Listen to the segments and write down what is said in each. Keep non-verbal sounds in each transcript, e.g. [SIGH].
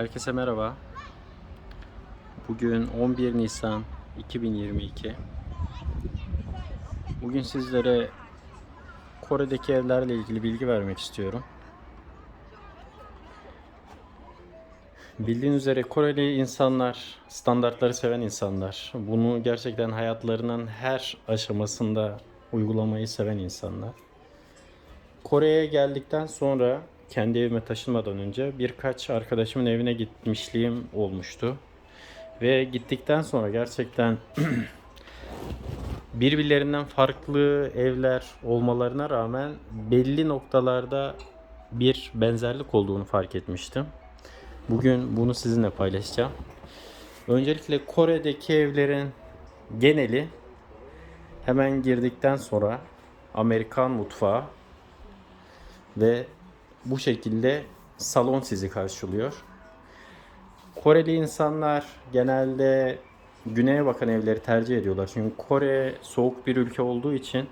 Herkese merhaba. Bugün 11 Nisan 2022. Bugün sizlere Kore'deki evlerle ilgili bilgi vermek istiyorum. Bildiğiniz üzere Koreli insanlar, standartları seven insanlar. Bunu gerçekten hayatlarının her aşamasında uygulamayı seven insanlar. Kore'ye geldikten sonra kendi evime taşınmadan önce birkaç arkadaşımın evine gitmişliğim olmuştu. Ve gittikten sonra gerçekten [CLEARS THROAT] birbirlerinden farklı evler olmalarına rağmen belli noktalarda bir benzerlik olduğunu fark etmiştim. Bugün bunu sizinle paylaşacağım. Öncelikle Kore'deki evlerin geneli hemen girdikten sonra Amerikan mutfağı ve bu şekilde salon sizi karşılıyor. Koreli insanlar genelde güneye bakan evleri tercih ediyorlar. Çünkü Kore soğuk bir ülke olduğu için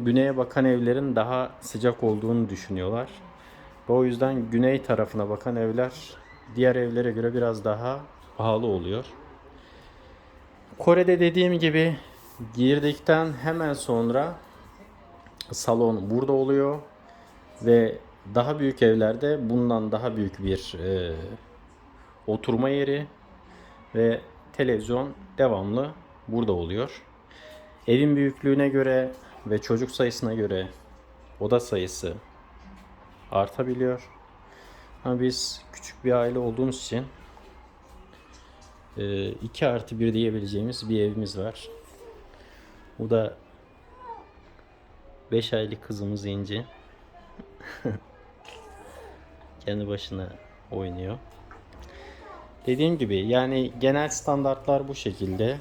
güneye bakan evlerin daha sıcak olduğunu düşünüyorlar. Ve o yüzden güney tarafına bakan evler diğer evlere göre biraz daha pahalı oluyor. Kore'de dediğim gibi girdikten hemen sonra salon burada oluyor ve daha büyük evlerde bundan daha büyük bir e, oturma yeri ve televizyon devamlı burada oluyor. Evin büyüklüğüne göre ve çocuk sayısına göre oda sayısı artabiliyor. Ama biz küçük bir aile olduğumuz için 2 artı 1 diyebileceğimiz bir evimiz var. Bu da 5 aylık kızımız İnci. [LAUGHS] Kendi başına oynuyor. Dediğim gibi yani genel standartlar bu şekilde.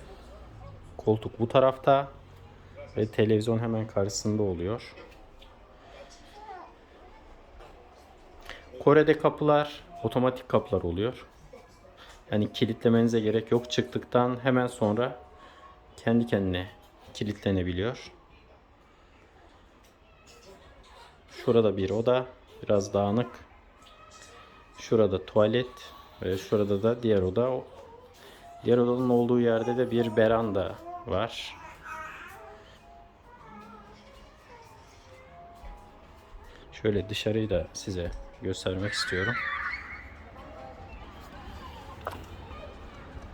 Koltuk bu tarafta ve televizyon hemen karşısında oluyor. Kore'de kapılar otomatik kapılar oluyor. Yani kilitlemenize gerek yok. Çıktıktan hemen sonra kendi kendine kilitlenebiliyor. Şurada bir oda, biraz dağınık. Şurada tuvalet ve şurada da diğer oda. Diğer odanın olduğu yerde de bir beranda var. Şöyle dışarıyı da size göstermek istiyorum.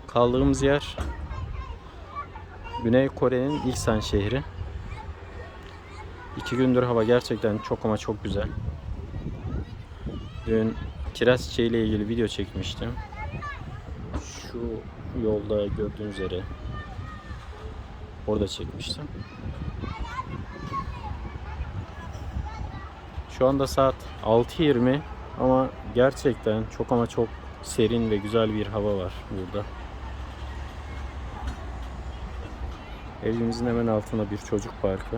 Kaldığımız yer Güney Kore'nin İlsan şehri. İki gündür hava gerçekten çok ama çok güzel. Dün kiraz çiçeği ile ilgili video çekmiştim. Şu yolda gördüğünüz üzere orada çekmiştim. Şu anda saat 6.20 ama gerçekten çok ama çok serin ve güzel bir hava var burada. Evimizin hemen altında bir çocuk parkı.